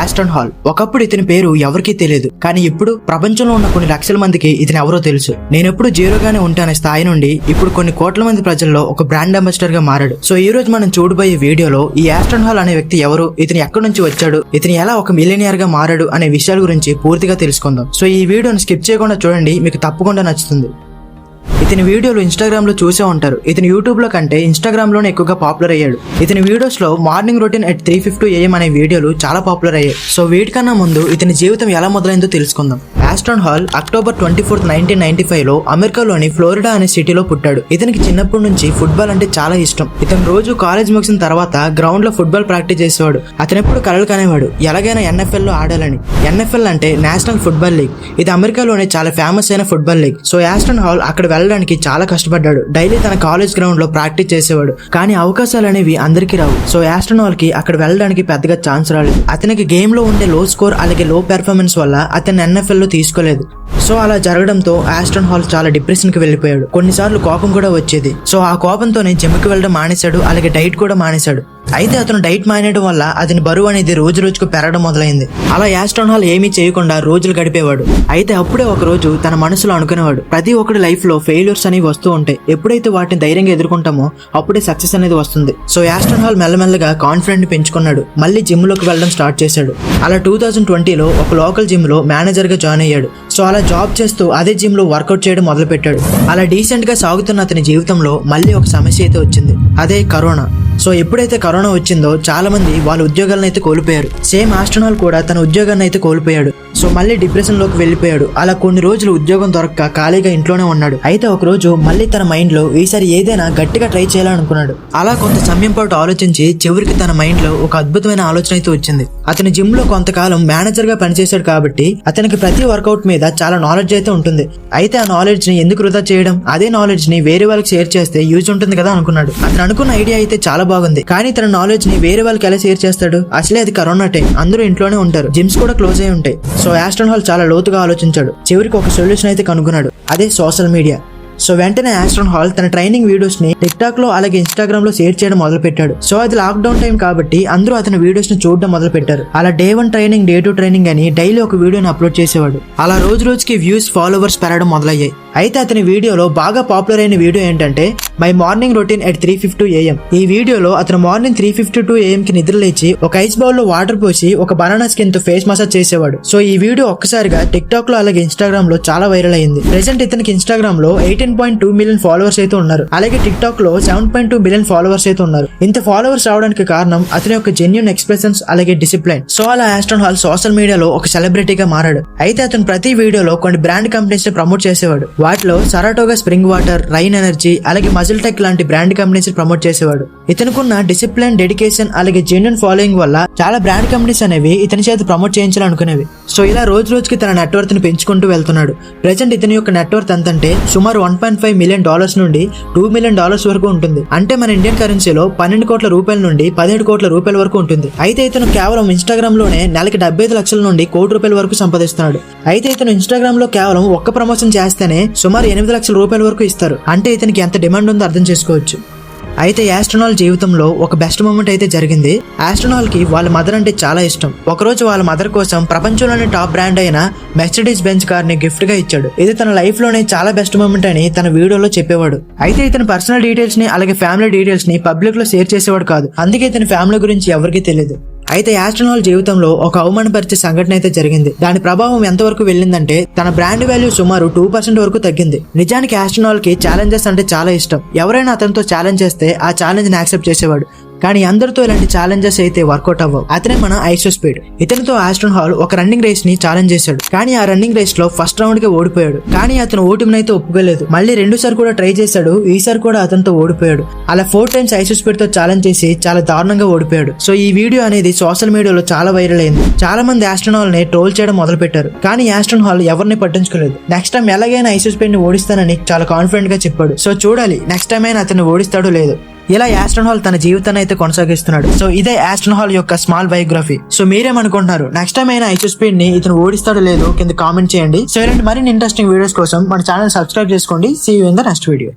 Aston hall ఒకప్పుడు ఇతని పేరు ఎవరికీ తెలియదు కానీ ఇప్పుడు ప్రపంచంలో ఉన్న కొన్ని లక్షల మందికి ఇతను ఎవరో తెలుసు. నేనెప్పుడు జీరోగానే ఉంటానే స్థాయి నుండి ఇప్పుడు కొన్ని కోట్ల మంది ప్రజల్లో ఒక బ్రాండ్ అంబాసిడర్గా మారాడు. సో ఈ రోజు మనం చూడబోయే వీడియోలో ఈ యాస్టన్ హాల్ అనే వ్యక్తి ఎవరు ఇతను ఎక్కడి నుంచి వచ్చాడు ఇతను ఎలా ఒక మిలినియర్గా మారాడు అనే విషయాల గురించి పూర్తిగా తెలుసుకుందాం. సో ఈ వీడియోని స్కిప్ చేయకుండా చూడండి మీకు తప్పకుండా నచ్చుతుంది. ఇతని వీడియోలు ఇన్స్టాగ్రామ్లో చూసే ఉంటారు. ఇతని యూట్యూబ్లో కంటే ఇన్స్టాగ్రామ్లోనే ఎక్కువగా పాపులర్ అయ్యాడు. ఇతని వీడియోస్లో morning routine at three fifty AM అనే వీడియోలు చాలా పాపులర్ అయ్యాయి. సో వీటికన్నా ముందు ఇతని జీవితం ఎలా మొదలైందో తెలుసుకుందాం. Ashton Hall October twenty fourth nineteen ninety ఫైవ్లో అమెరికాలోని ఫ్లోరిడా అనే సిటీలో పుట్టాడు. ఇతనికి చిన్నప్పటి నుంచి ఫుట్బాల్ అంటే చాలా ఇష్టం. ఇతను రోజు కాలేజ్ ముగిసిన తర్వాత గ్రౌండ్లో ఫుట్బాల్ ప్రాక్టీస్ చేసేవాడు. అతను ఎప్పుడు కలలు కానేవాడు. ఎలాగైనా ఎన్ఎఫ్ఎల్లో ఆడాలని. ఎన్ఎఫ్ఎల్ అంటే నేషనల్ ఫుట్బాల్ లీగ్ ఇది అమెరికాలోనే చాలా ఫేమస్ అయిన football league so Ashton Hall అక్కడ వెళ్ళడానికి చాలా కష్టపడ్డాడు. డైలీ తన కాలేజ్ గ్రౌండ్లో ప్రాక్టీస్ చేసేవాడు. కానీ అవకాశాలు అనేవి అందరికీ రావు. సో యాస్టన్కి అక్కడ వెళ్ళడానికి పెద్దగా ఛాన్స్ రాలేదు. అతనికి గేమ్లో ఉండే లో స్కోర్ అలాగే లో పెర్ఫార్మెన్స్ వల్ల అతను ఎన్ఎఫ్ఎల్లో తీసుకోలేదు. సో అలా జరగడంతో ఆస్టన్ హాల్ చాలా డిప్రెషన్కి వెళ్ళిపోయాడు. కొన్నిసార్లు కోపం కూడా వచ్చేది. సో ఆ కోపంతోనే జిమ్కి వెళ్ళడం మానేశాడు. అలాగే డైట్ కూడా మానేశాడు. అయితే అతను డైట్ మానేయడం వల్ల అతని బరువు అనేది రోజు రోజుకు పెరగడం మొదలైంది. అలా యాస్ట్రాన్ హాల్ ఏమీ చేయకుండా రోజులు గడిపేవాడు. అయితే అప్పుడే ఒక రోజు తన మనసులో అనుకునేవాడు ప్రతి ఒక్కటి లైఫ్లో ఫెయిల్యూర్స్ అనేవి వస్తూ ఉంటాయి. ఎప్పుడైతే వాటిని ధైర్యంగా ఎదుర్కొంటామో అప్పుడే సక్సెస్ అనేది వస్తుంది. సో యాస్టన్ హాల్ మెల్లమెల్లగా కాన్ఫిడెంట్ పెంచుకున్నాడు. మళ్ళీ జిమ్లోకి వెళ్ళడం స్టార్ట్ చేశాడు. అలా టూ థౌజండ్ ట్వంటీలో ఒక లోకల్ జిమ్లో మేనేజర్గా జాయిన్ అయ్యాడు. సో అలా జాబ్ చేస్తూ అదే జిమ్లో వర్కౌట్ చేయడం మొదలుపెట్టాడు. అలా డీసెంట్గా సాగుతున్న అతని జీవితంలో మళ్ళీ ఒక సమస్య అయితే వచ్చింది. అదే కరోనా. సో ఎప్పుడైతే కరోనా వచ్చిందో చాలా మంది వాళ్ళ ఉద్యోగాలను అయితే కోల్పోయారు. సేమ్ ఆస్ట్రోనాల్ కూడా తన ఉద్యోగాన్ని అయితే కోల్పోయాడు. సో మళ్ళీ డిప్రెషన్లోకి వెళ్ళిపోయాడు. అలా కొన్ని రోజులు ఉద్యోగం దొరక్క ఖాళీగా ఇంట్లోనే ఉన్నాడు. అయితే ఒక రోజు మళ్ళీ తన మైండ్లో ఈసారి ఏదైనా గట్టిగా ట్రై చేయాలనుకున్నాడు. అలా కొంత సమయం పాటు ఆలోచించి చివరికి తన మైండ్లో ఒక అద్భుతమైన ఆలోచన అయితే వచ్చింది. అతని జిమ్లో కొంతకాలం మేనేజర్గా పనిచేశాడు కాబట్టి అతనికి ప్రతి వర్కౌట్ మీద చాలా నాలెడ్జ్ అయితే ఉంటుంది. అయితే ఆ నాలెడ్జ్ని ఎందుకు వృధా చేయడం? అదే నాలెడ్జ్ని వేరే వాళ్ళకి షేర్ చేస్తే యూజ్ ఉంటుంది కదా అనుకున్నాడు. అతను అనుకున్న ఐడియా అయితే చాలా బాగుంది. కానీ తన నాలెడ్జ్ని వేరే వాళ్ళకి ఎలా షేర్ చేస్తాడు? అసలే అది కరోనా టైం అందరూ ఇంట్లోనే ఉంటారు. జిమ్స్ కూడా క్లోజ్ అయి ఉంటాయి. సో యాస్ట్రన్ హాల్ చాలా లోతుగా ఆలోచించాడు. చివరికి ఒక సొల్యూషన్ అయితే కనుగొన్నాడు. అదే సోషల్ మీడియా సో వెంటనే ఆస్ట్రాన్ హాల్ తన ట్రైనింగ్ వీడియోస్ని టిక్టాక్లో అలాగే ఇన్స్టాగ్రామ్లో షేర్ చేయడం మొదలు పెట్టాడు సో అది లాక్డౌన్ టైం కాబట్టి అందరూ అతని వీడియోస్ని చూడడం మొదలు పెట్టారు అలా day one training day two training అని డైలీ ఒక వీడియోని అప్లోడ్ చేసేవాడు. అలా రోజు రోజుకి వ్యూస్ ఫాలోవర్స్ పెరగడం మొదలయ్యాయి. అయితే అతని వీడియోలో బాగా పాపులర్ అయిన వీడియో ఏంటంటే my morning routine at three fifty AM ఈ వీడియోలో అతను morning three fifty two AM కి నిద్ర లేచి ఒక ఐస్ బౌల్లో వాటర్ పోసి ఒక బనానా స్కిన్తో ఫేస్ మసాజ్ చేసేవాడు. సో ఈ వీడియో ఒక్కసారిగా టిక్ టాక్లో అలాగే ఇన్స్టాగ్రామ్లో చాలా వైరల్ అయింది. ప్రెసెంట్ ఇతనికి ఇన్స్టాగ్రామ్లో eighteen point two million followers అయితే ఉన్నారు. అలాగే టిక్ టాక్లో seven point two million followers అయితే ఉన్నారు. ఇంత ఫాలోవర్స్ రావడానికి కారణం అతని యొక్క జెన్యున్ ఎక్స్ప్రెషన్స్ అలాగే డిసిప్లైన్ సో అలా ఆస్ట్రన్ హాల్ సోషల్ మీడియాలో ఒక సెలబ్రిటీగా మారాడు. అయితే అతను ప్రతి వీడియోలో కొన్ని బ్రాండ్ కంపెనీస్ని ప్రమోట్ చేసేవాడు. వాటిలో Saratoga spring water Rain energy అలాగే మజిల్ టెక్ లాంటి బ్రాండ్ కంపెనీస్ ప్రమోట్ చేసేవాడు. ఇతనుకున్న డిసిప్లిన్ డెడికేషన్ అలాగే జెన్యున్ ఫాలోయింగ్ వల్ల చాలా బ్రాండ్ కంపెనీస్ అనేవి ఇతని చేత ప్రమోట్ చేయించాలనుకునేవి. సో ఇలా రోజు రోజుకి తన నెట్వర్త్ని పెంచుకుంటూ వెళ్తున్నాడు. ప్రెసెంట్ ఇతని యొక్క నెట్వర్క్ ఎంతంటే సుమారు one point five million dollars నుండి టూ మిలియన్ డాలర్స్ వరకు ఉంటుంది. అంటే మన ఇండియన్ కరెన్సీలో పన్నెండు కోట్ల రూపాయల నుండి పదిహేడు కోట్ల రూపాయల వరకు ఉంటుంది. అయితే ఇతను కేవలం ఇన్స్టాగ్రామ్లోనే నెలకి డెబ్బై ఐదు లక్షల నుండి కోటి రూపాయల వరకు సంపాదిస్తున్నాడు. అయితే ఇతను ఇన్స్టాగ్రామ్లో కేవలం ఒక్క ప్రమోషన్ చేస్తేనే సుమారు ఎనిమిది లక్షల రూపాయల వరకు ఇస్తారు. అంటే ఇతనికి ఎంత డిమాండ్ ఉందో అర్థం చేసుకోవచ్చు. అయితే యాస్ట్రోనాల్ జీవితంలో ఒక బెస్ట్ మూమెంట్ అయితే జరిగింది. యాస్ట్రోనాల్కి వాళ్ళ మదర్ అంటే చాలా ఇష్టం. ఒకరోజు వాళ్ళ మదర్ కోసం ప్రపంచంలోని టాప్ బ్రాండ్ అయిన మెర్సిడీస్ బెంచ్ కార్ని గిఫ్ట్గా ఇచ్చాడు. ఇది తన లైఫ్లోనే చాలా బెస్ట్ మూమెంట్ అని తన వీడియోలో చెప్పేవాడు. అయితే ఇతని పర్సనల్ డీటెయిల్స్ని అలాగే ఫ్యామిలీ డీటెయిల్స్ని పబ్లిక్లో షేర్ చేసేవాడు కాదు. అందుకే ఇతని ఫ్యామిలీ గురించి ఎవరికీ తెలియదు అయితే యాస్ట్రనాల్ జీవితంలో ఒక అవమానపరిచే సంఘటన అయితే జరిగింది. దాని ప్రభావం ఎంతవరకు వెళ్ళిందంటే తన బ్రాండ్ వాల్యూ సుమారు టూ పర్సెంట్ వరకు తగ్గింది. నిజానికి యాస్ట్రనాల్కి ఛాలెంజెస్ అంటే చాలా ఇష్టం. ఎవరైనా అతనితో ఛాలెంజ్ చేస్తే ఆ ఛాలెంజ్ని యాక్సెప్ట్ చేసేవాడు. కానీ అందరితో ఇలాంటి ఛాలెంజెస్ అయితే వర్కౌట్ అవ్వవు. అతనే మన ఐసో స్పీడ్. ఇతనితో ఆస్ట్రోన్ హాల్ ఒక రన్నింగ్ రేస్ని ఛాలెంజ్ చేశాడు. కానీ ఆ రన్నింగ్ రేస్లో ఫస్ట్ రౌండ్కి ఓడిపోయాడు. కానీ అతను ఓటమిని అయితే ఒప్పుకోలేదు. మళ్ళీ రెండు సార్ కూడా ట్రై చేశాడు. ఈసారి కూడా అతనితో ఓడిపోయాడు. అలా ఫోర్ టైమ్స్ ఐసో స్పీడ్తో ఛాలెంజ్ చేసి చాలా దారుణంగా ఓడిపోయాడు. సో ఈ వీడియో అనేది సోషల్ మీడియాలో చాలా వైరల్ అయింది. చాలా మంది ఆస్ట్రోన్ హాల్ని ట్రోల్ చేయడం మొదలు పెట్టారు కానీ ఆస్ట్రోన్ హాల్ ఎవరిని పట్టించుకోలేదు. నెక్స్ట్ టైం ఎలాగైనా ఐసో స్పీడ్ని ఓడిస్తానని చాలా కాన్ఫిడెంట్గా చెప్పాడు. సో చూడాలి నెక్స్ట్ టైం అయినా అతను ఓడిస్తాడో లేదు. ఇలా యాస్ట్రన్ హాల్ తన జీవితాన్ని అయితే కొనసాగిస్తున్నాడు. సో ఇదే యాస్ట్రన్ హాల్ యొక్క స్మాల్ బయోగ్రఫీ సో మీరేమనుకుంటున్నారు? నెక్స్ట్ టైం అయినా హెచ్ఎస్పీ ని ఇతను ఓడిస్తాడో లేదో కింద కామెంట్ చేయండి. సో ఇలాంటి మరిన్ని ఇంట్రెస్టింగ్ వీడియోస్ కోసం మన ఛానల్ సబ్స్క్రైబ్ చేసుకోండి. See you in the next video